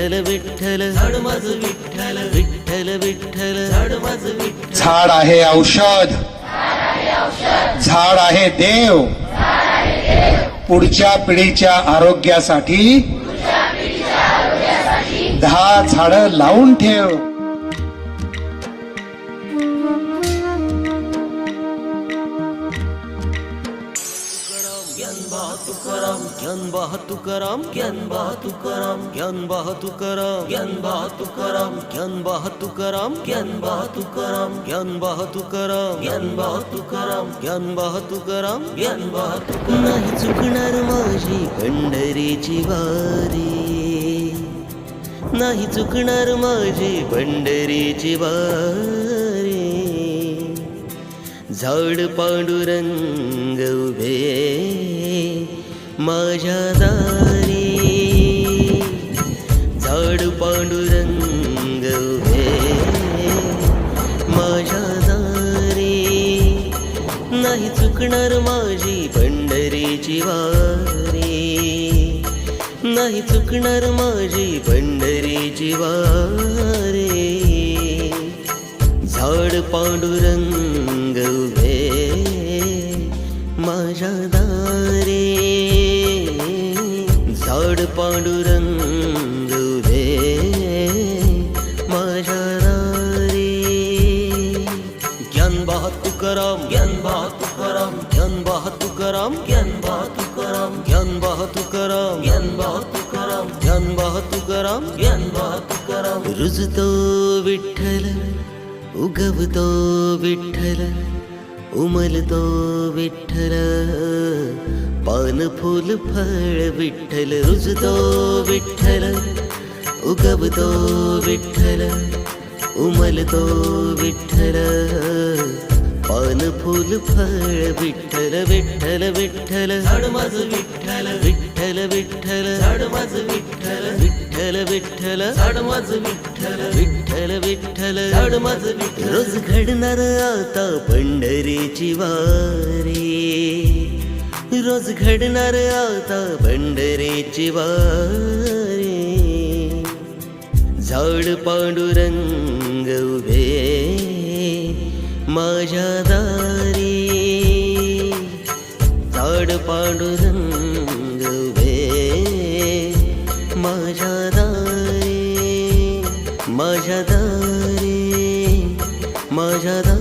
विठ्ठल विठ्ठल. झाड माझ विठ्ठल. विठ्ठल विठ्ठल. झाड माझ विठ्ठल. झाड आहे औषध. झाड आहे देव. पुढच्या पिढीच्या आरोग्यासाठी. दहा झाडं लावून ठेव. ज्ञान तुकाराम ज्ञान तुकाराम ज्ञान तुकाराम ज्ञान तुकाराम ज्ञान तुकाराम ज्ञान तुकाराम ज्ञान तुकाराम ज्ञान तुकाराम ज्ञान तुकाराम ज्ञान तुकाराम नाही चुकणार माझी पंढरीची वारी. नाही चुकणार माझी पंढरीची वारी. झाड पांडुरंग उभे माझ्या दारी झाड पांडुरंग उभे. माझ्या दारी नाही चुकणार माझी पंढरीची वारी. नाही चुकणार माझी पंढरीची वारी. झाड पांडुरंग उभे. माझ्या दारी झाड पांडुरंग उभे माझ्या दारे ज्ञान तुकाराम ज्ञान तुकाराम ज्ञान तुकाराम ज्ञान तुकाराम ज्ञान तुकाराम ज्ञान तुकाराम ज्ञान तुकाराम ज्ञान तुकाराम रुजतो विठ्ठल उगवतो विठ्ठल उमलतो विठ्ठल पान फुल फळ विठ्ठल रुजतो विठ्ठल उगवतो विठ्ठल उमलतो विठ्ठल. पान फुल फळ विठ्ठल विठ्ठल विठ्ठल झाड माझ विठ्ठल. विठ्ठल विठ्ठल झाड माझ विठ्ठल. विठ्ठल विठ्ठल झाड माझ विठ्ठल. विठ्ठल विठ्ठल. झाड माझ विठ्ठल. रोज घडणार आता पंढरीची वारी. रोज घडणार आता पंढरीची वारे. झाड पांडुरंग उभे माझ्या दारी. झाड पांडुरंग उभे माझ्या दारी. माझ्या दारी. माझ्या दारी.